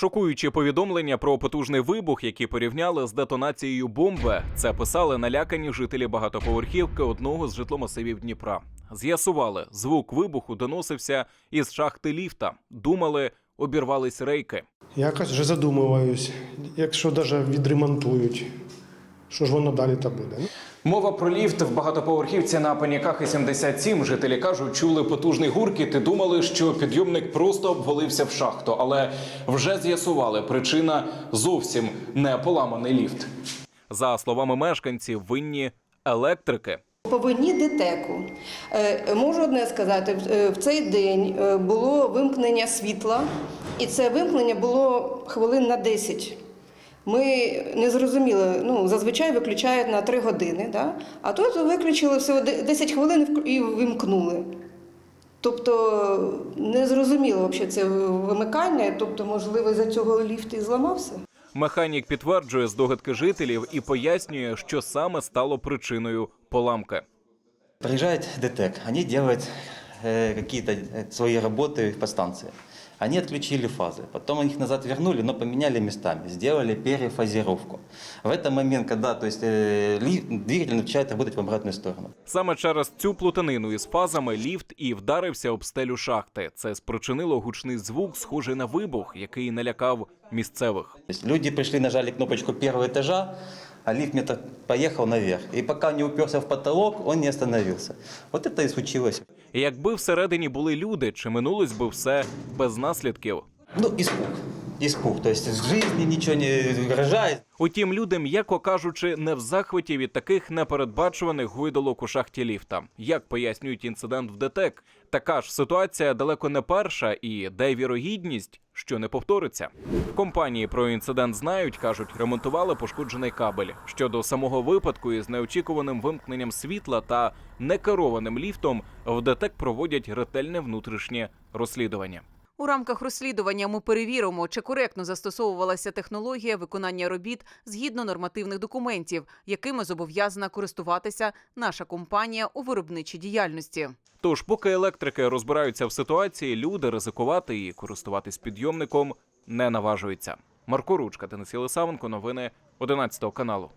Шокуючі повідомлення про потужний вибух, які порівняли з детонацією бомби. Це писали налякані жителі багатоповерхівки одного з житломасивів Дніпра. З'ясували, звук вибуху доносився із шахти ліфта. Думали, обірвались рейки. Якось вже задумуваюсь, якщо навіть відремонтують, що ж воно далі та буде. Мова про ліфт в багатоповерхівці на Паніках і 77. Жителі кажуть, чули потужний гуркіт і думали, що підйомник просто обвалився в шахту, але вже з'ясували, причина зовсім не поламаний ліфт. За словами мешканців, винні електрики. По вині ДТЕКу. Е, Можу одне сказати, в- е, цей день е, було вимкнення світла, і це вимкнення було хвилин на 10. Ми не зрозуміли, ну, зазвичай виключають на 3 години, да? а тут виключили всього де- 10 хвилин і вк- і вимкнули. Тобто не зрозуміло взагалі це вимикання, тобто, можливо, за цього ліфт і зламався. Механік підтверджує здогадки жителів і пояснює, що саме стало причиною поламки. Приезжает ДТЭК, они делают э, какие-то э, свои работы по станции. Они отключили фазы, потом их назад вернули, но поменяли местами, сделали перефазировку. В этот момент, когда то есть, э, ли- двигатель начинает работать в обратную сторону. Саме через цю плутанину із фазами ліфт і вдарився об стелю шахти. Це спричинило гучний звук, схожий на вибух, який налякав місцевих. То есть люди пришли, нажали кнопочку первого этажа, а лифт метр поехал наверх. И пока не уперся в потолок, он не остановился. Вот это и случилось. Якби всередині були люди, чи минулось би все без наслідків? Ну, испуг. Испуг. То есть с жизни ничего не угрожает. Утім, люди, м'яко кажучи, не в захваті від таких непередбачуваних гойдолок у шахті ліфта. Як пояснюють інцидент в ДТЕК, така ж ситуація далеко не перша, і де вірогідність, що не повториться. Компанії про інцидент знають, кажуть, ремонтували пошкоджений кабель. Щодо самого випадку із неочікуваним вимкненням світла та некерованим ліфтом, в ДТЕК проводять ретельне внутрішнє розслідування. У рамках розслідування ми перевіримо, чи коректно застосовувалася технологія виконання робіт згідно нормативних документів, якими зобов'язана користуватися наша компанія у виробничій діяльності. Тож, поки електрики розбираються в ситуації, люди ризикувати і користуватись підйомником не наважуються. Марко Ручка, Денис Єлисавенко, новини 11 каналу.